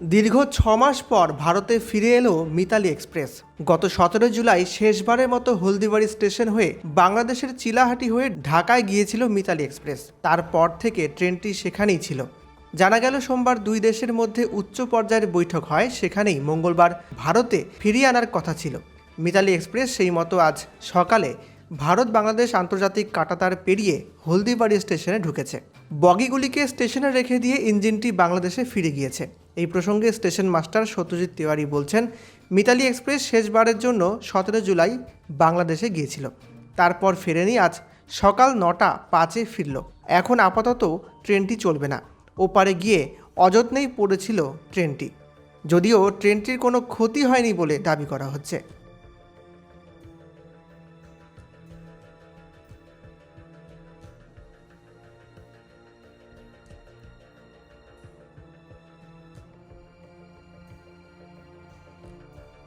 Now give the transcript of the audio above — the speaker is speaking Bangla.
দীর্ঘ ছ মাস পর ভারতে ফিরে এলো মিতালি এক্সপ্রেস। গত সতেরো জুলাই শেষবারের মতো হলদিবাড়ি স্টেশন হয়ে বাংলাদেশের চিলাহাটি হয়ে ঢাকায় গিয়েছিল মিতালি এক্সপ্রেস। তারপর থেকে ট্রেনটি সেখানেই ছিল। জানা গেল সোমবার দুই দেশের মধ্যে উচ্চ পর্যায়ের বৈঠক হয়, সেখানেই মঙ্গলবার ভারতে ফিরিয়ে আনার কথা ছিল। মিতালি এক্সপ্রেস সেই মতো আজ সকালে ভারত বাংলাদেশ আন্তর্জাতিক কাটাতার পেরিয়ে হলদিবাড়ি স্টেশনে ঢুকেছে। বগিগুলিকে স্টেশনে রেখে দিয়ে ইঞ্জিনটি বাংলাদেশে ফিরে গিয়েছে। এই প্রসঙ্গে স্টেশন মাস্টার সত্যজিৎ তিওয়ারি বলছেন, মিতালি এক্সপ্রেস শেষবারের জন্য সতেরো জুলাই বাংলাদেশে গিয়েছিল। তারপর ফেরেনি, আজ সকাল নটা পাঁচে ফিরল। এখন আপাতত ট্রেনটি চলবে না। ওপারে গিয়ে অযত্নেই পড়েছিল ট্রেনটি। যদিও ট্রেনটির কোনো ক্ষতি হয়নি বলে দাবি করা হচ্ছে।